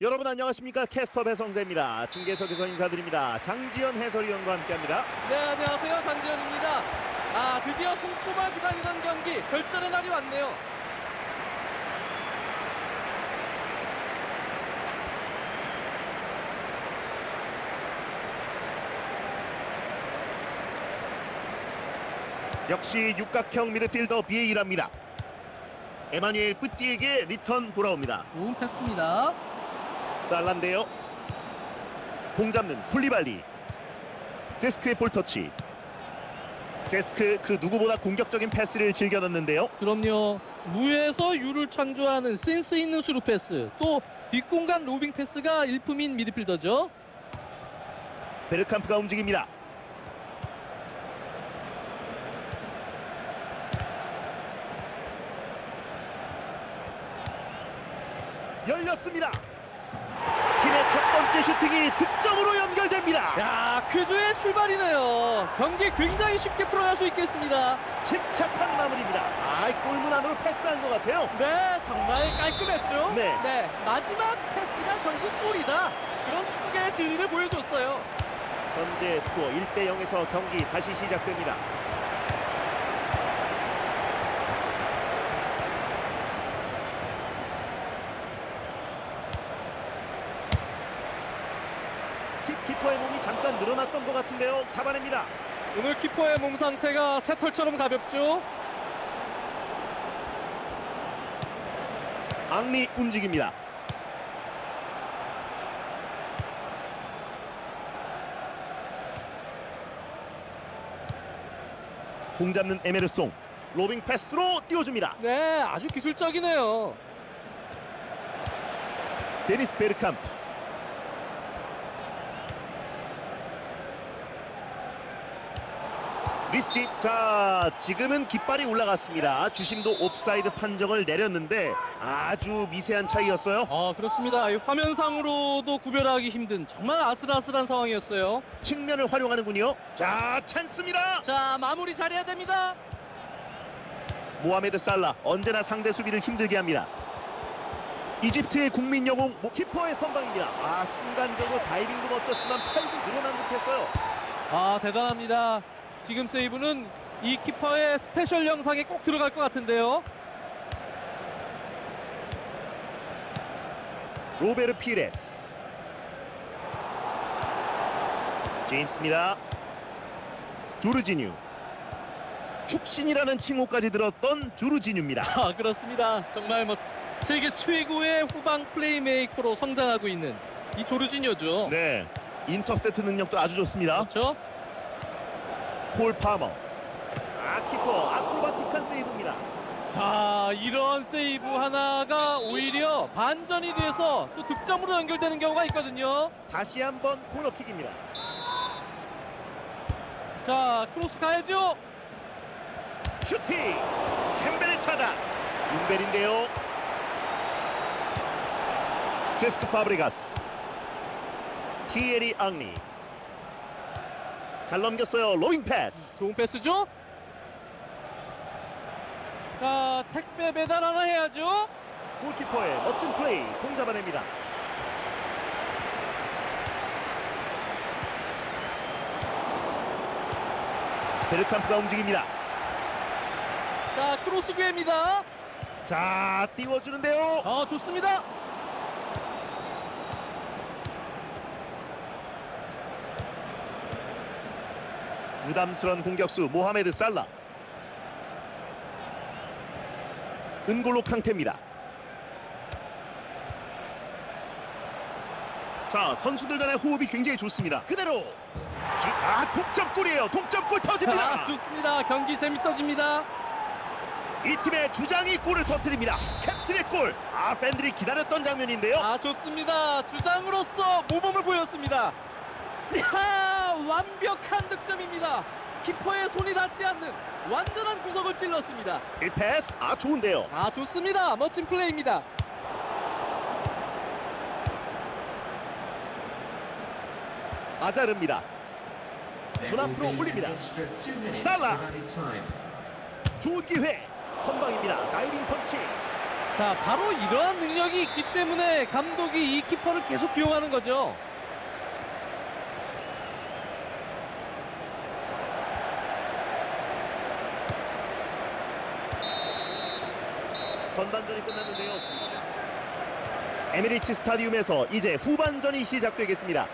여러분 안녕하십니까 캐스터 배성재입니다. 중계석에서 인사드립니다. 장지현 해설위원과 함께합니다. 네 안녕하세요 장지현입니다. 아 드디어 손꼽아 기다리던 경기 결전의 날이 왔네요. 역시 육각형 미드필더 비에이랍니다. 에마뉴엘 뿌띠에게 리턴 돌아옵니다. 좋은 패스입니다. 살란데요. 공 잡는 쿨리발리. 세스크의 볼터치. 세스크 그 누구보다 공격적인 패스를 즐겨 넣는데요. 그럼요. 무에서 유를 창조하는 센스 있는 수루 패스 또 뒷공간 로빙 패스가 일품인 미드필더죠. 베르캄프가 움직입니다. 열렸습니다. 번째 슈팅이 득점으로 연결됩니다. 야 퀴즈의 출발이네요. 경기 굉장히 쉽게 풀어갈 수 있겠습니다. 침착한 마무리입니다. 아, 골문 안으로 패스한 것 같아요. 네 정말 깔끔했죠. 네. 마지막 패스가 결국 골이다. 그런 축구의 진리를 보여줬어요. 현재 스코어 1대 0에서 경기 다시 시작됩니다. 키- 키퍼의 몸이 잠깐 늘어났던 것 같은데요. 잡아냅니다. 오늘 키퍼의 몸 상태가 새털처럼 가볍죠. 앙리 움직입니다. 공 잡는 에메르송 로빙 패스로 띄워줍니다. 네, 아주 기술적이네요. 데니스 베르캄프 리스치 자 지금은 깃발이 올라갔습니다 주심도 옵사이드 판정을 내렸는데 아주 미세한 차이였어요 아, 그렇습니다. 이 화면상으로도 구별하기 힘든 정말 아슬아슬한 상황이었어요. 측면을 활용하는군요 자 찬스입니다 자, 마무리 잘해야 됩니다. 모하메드 살라 언제나 상대 수비를 힘들게 합니다 이집트의 국민 영웅 모- 키퍼의 선방입니다 아 순간적으로 다이빙도 멋졌지만 팔도 늘어난 듯했어요 아, 대단합니다. 지금 세이브는 이 키퍼의 스페셜 영상에 꼭 들어갈 것 같은데요. 로베르 피레스 제임스입니다 조르지뉴 축신이라는 칭호까지 들었던 조르지뉴입니다 아, 그렇습니다. 정말 뭐 세계 최고의 후방 플레이메이커로 성장하고 있는 이 조르지뇨죠. 네 인터세트 능력도 아주 좋습니다 그렇죠? 폴 파머. 아 키퍼 아크로바틱한 세이브입니다. 자, 이런 세이브 하나가 오히려 반전이 돼서 또 득점으로 연결되는 경우가 있거든요. 다시 한번 코너킥입니다. 자, 크로스 가야죠. 슈팅! 캠벨의 차단! 윤벨인데요. 세스크 파브리가스. 티에리 앙리 잘 넘겼어요 로잉 패스 좋은 패스죠? 자, 택배 배달 하나 해야죠. 골키퍼의 멋진 플레이 공 잡아냅니다 베르캄프가 움직입니다 자, 크로스 기회입니다. 자 띄워주는데요 아, 좋습니다. 부담스러운 공격수 모하메드 살라. 은골로 캉테입니다. 자 선수들 간의 호흡이 굉장히 좋습니다. 그대로 기- 아 동점골이에요. 동점골 자, 터집니다. 좋습니다. 경기 재밌어집니다. 이 팀의 주장이 골을 터뜨립니다. 캡틴의 골아 팬들이 기다렸던 장면인데요. 아, 좋습니다. 주장으로서 모범을 보였습니다. 야, 완벽한 득점입니다. 키퍼의 손이 닿지 않는 완전한 구석을 찔렀습니다. 1패스 아 좋은데요 아, 좋습니다. 멋진 플레이입니다. 아자르입니다 문 앞으로 올립니다. 살라. 살라. 좋은 기회 선방입니다 다이빙 펀치 자, 바로 이러한 능력이 있기 때문에 감독이 이 키퍼를 계속 기용하는 거죠. 전반전이 끝났는데요. 에미리츠 스타디움에서 이제 후반전이 시작되겠습니다.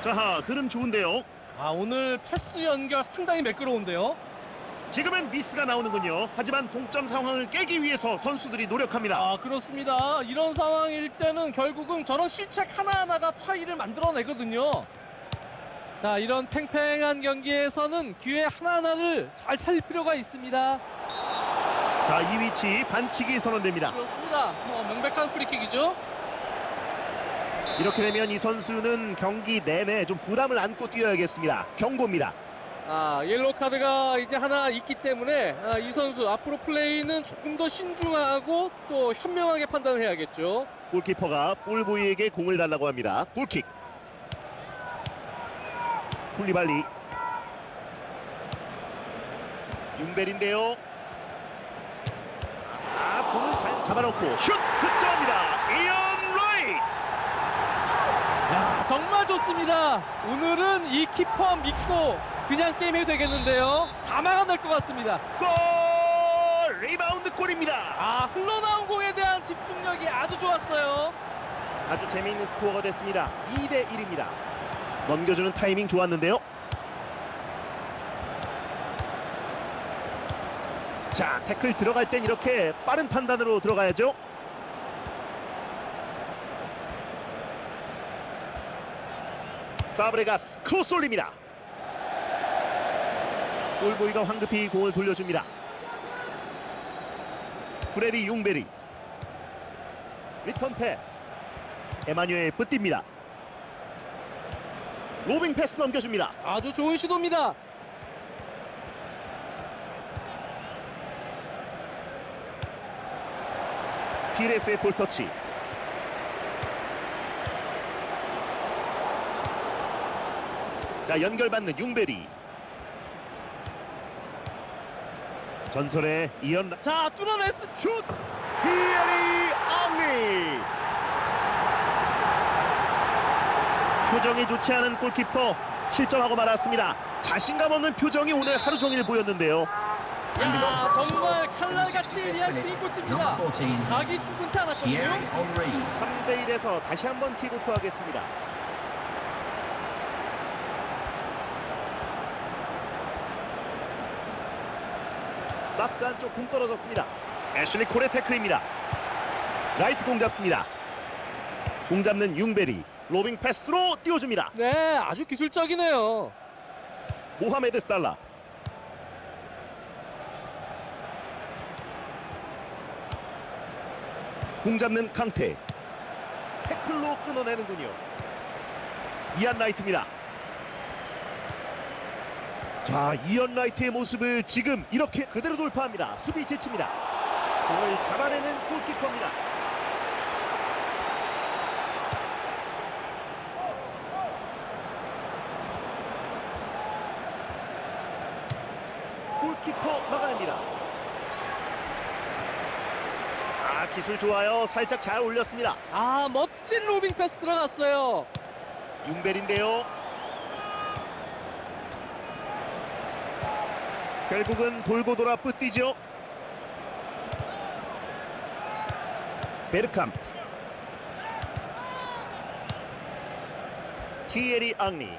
자, 흐름 좋은데요. 아, 오늘 패스 연결 상당히 매끄러운데요. 지금은 미스가 나오는군요. 하지만 동점 상황을 깨기 위해서 선수들이 노력합니다. 아, 그렇습니다. 이런 상황일 때는 결국은 저런 실책 하나하나가 차이를 만들어내거든요. 자, 이런 팽팽한 경기에서는 기회 하나하나를 잘 살릴 필요가 있습니다. 자, 이 위치 반칙이 선언됩니다. 그렇습니다. 뭐 명백한 프리킥이죠. 이렇게 되면 이 선수는 경기 내내 좀 부담을 안고 뛰어야겠습니다. 경고입니다. 아, 옐로 카드가 이제 하나 있기 때문에 아, 이 선수 앞으로 플레이는 조금 더 신중하고 또 현명하게 판단을 해야겠죠. 골키퍼가 볼보이에게 공을 달라고 합니다. 골킥. 쿨리발리. 윤벨인데요. 아, 공을 잘 잡아놓고 슛 득점합니다. 이언 라이트. 야, 정말 좋습니다. 오늘은 이 키퍼 믿고 그냥 게임 해도 되겠는데요. 다 막아낼 것 같습니다. 골! 리바운드 골입니다. 아, 흘러나온 공에 대한 집중력이 아주 좋았어요. 아주 재미있는 스코어가 됐습니다. 2대 1입니다. 넘겨주는 타이밍 좋았는데요. 자, 태클 들어갈 땐 이렇게 빠른 판단으로 들어가야죠. 파브레가스 크로스 올립니다. 골보이가 황급히 공을 돌려줍니다. 프레디 융베리 리턴 패스 에마뉴엘 뿌띠입니다. 로빙 패스 넘겨줍니다. 아주 좋은 시도입니다. 피레스의 볼터치. 자 연결받는 융베리. 전설의 이연 라- 자, 뚫어냈 슛! 티에리 앙리. 표정이 좋지 않은 골키퍼 실점하고 말았습니다. 자신감 없는 표정이 오늘 하루 종일 보였는데요. 야, 정말 칼날같이 꽂힙니다. 14, 각이 충분치 않았거든요. Thierry Henry. 3대 1에서 다시 한번 킥오프 하겠습니다. 박스 안쪽 공 떨어졌습니다. 애슐리 콜의 태클입니다. 라이트 공 잡습니다. 공 잡는 융베리. 로빙 패스로 띄워줍니다. 네, 아주 기술적이네요. 모하메드 살라. 공 잡는 캉테 태클로 끊어내는군요. 이안 라이트입니다. 자 이안 라이트의 모습을 지금 이렇게 그대로 돌파합니다. 수비 지칩니다. 공을 잡아내는 골키퍼입니다 골키퍼 막아냅니다. 아 기술 좋아요. 살짝 잘 올렸습니다. 아, 멋진 로빙 패스 들어갔어요. 윤벨인데요. 결국은 돌고 돌아 뿌뛰죠. 베르캄프 티에리 앙리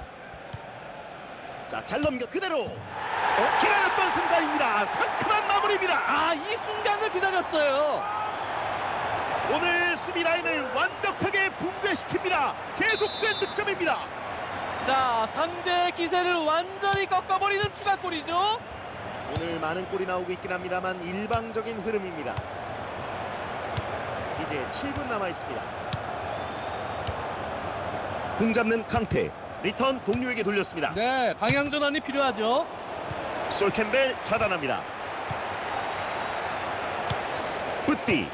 자 잘 넘겨 그대로 어, 기다렸던 순간입니다 상큼한 마무리입니다 아, 이 순간을 기다렸어요. 오늘 수비 라인을 완벽하게 붕괴시킵니다 계속된 득점입니다 자, 상대의 기세를 완전히 꺾어버리는 추가골이죠. 오늘 많은 골이 나오고 있긴 합니다만 일방적인 흐름입니다. 이제 7분 남아 있습니다. 공 잡는 캉테 리턴 동료에게 돌렸습니다. 네, 방향 전환이 필요하죠. 솔 캠벨 차단합니다. 뿌띠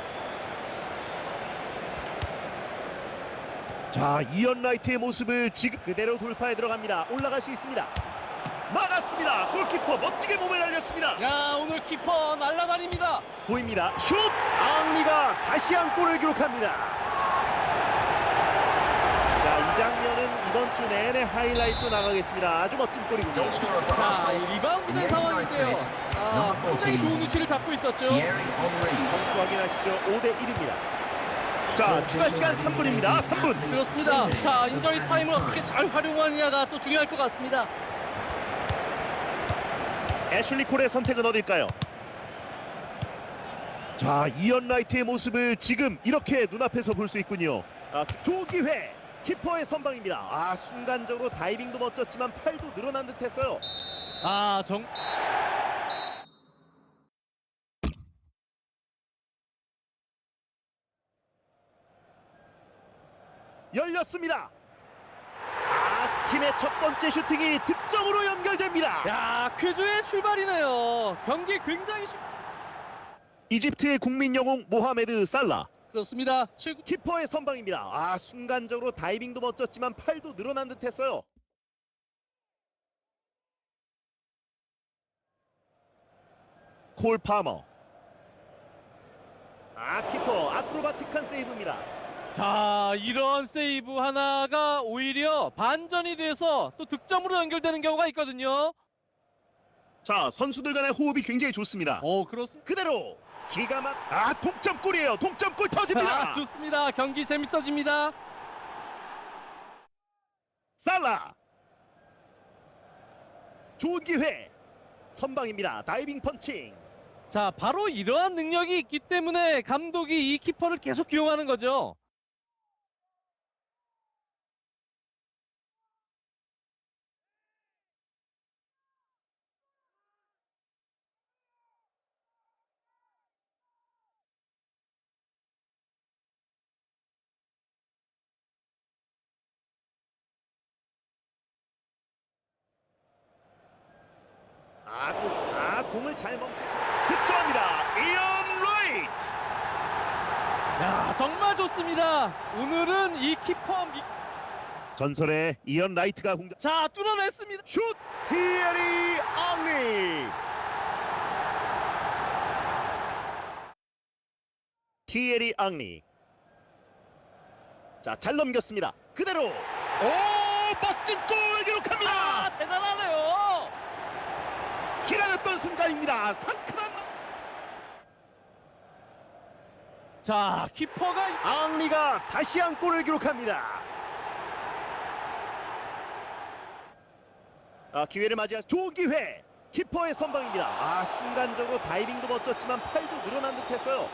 자 이언 라이트의 모습을 지금 그대로 돌파해 들어갑니다. 올라갈 수 있습니다. 막았습니다. 골키퍼 멋지게 몸을 날렸습니다. 야 오늘 키퍼 날라다닙니다. 보입니다. 슛! 앙리가 다시 한 골을 기록합니다. 자, 이 장면은 이번 주 내내 하이라이트로 나가겠습니다. 아주 멋진 골이군요. 자 리바운드 상황인데요. 아, 14, 좋은 위치를 잡고 있었죠. 점수 확인하시죠. 5대 1입니다. 자, 추가 시간 3분입니다. 3분. 그렇습니다. 자 인저리 타임을 어떻게 잘 활용하느냐가 또 중요할 것 같습니다. 애슐리 콜의 선택은 어딜까요? 자, 이언 라이트의 모습을 지금 이렇게 눈앞에서 볼 수 있군요. 아, 좋은 기회. 키퍼의 선방입니다. 아, 순간적으로 다이빙도 멋졌지만 팔도 늘어난 듯했어요. 아 정. 열렸습니다. 아, 팀의 첫 번째 슈팅이 득점으로 연결됩니다. 야 쾌조의 출발이네요. 경기 굉장히 쉽. 이집트의 국민 영웅 모하메드 살라. 그렇습니다. 최고. 키퍼의 선방입니다. 아, 순간적으로 다이빙도 멋졌지만 팔도 늘어난 듯했어요. 콜 파머. 아, 키퍼 아크로바틱한 세이브입니다. 자 이런 세이브 하나가 오히려 반전이 돼서 또 득점으로 연결되는 경우가 있거든요. 자, 선수들 간의 호흡이 굉장히 좋습니다. 어 그렇습니다. 그대로 기가 막 아, 동점골이에요. 동점골 터집니다. 아, 좋습니다. 경기 재밌어집니다. 살라. 좋은 기회. 선방입니다. 다이빙 펀칭. 자 바로 이러한 능력이 있기 때문에 감독이 이 키퍼를 계속 기용하는 거죠. 아, 공, 아 공을 잘 멈춰서 득점합니다. 이언 라이트. 야 정말 좋습니다. 오늘은 이 키퍼 미... 전설의 이언 라이트가 공작. 자 뚫어냈습니다. 슛 티에리 앙리. 티에리 앙리. 자, 잘 넘겼습니다. 그대로. 오, 멋진 골 기록합니다. 아 대단하네요. 기다렸던 순간입니다. 상큼한 자 키퍼가 앙리가 다시 한 골을 기록합니다. 아, 기회를 맞이한 좋은 기회. 키퍼의 선방입니다. 아, 순간적으로 다이빙도 멋졌지만 팔도 늘어난 듯했어요.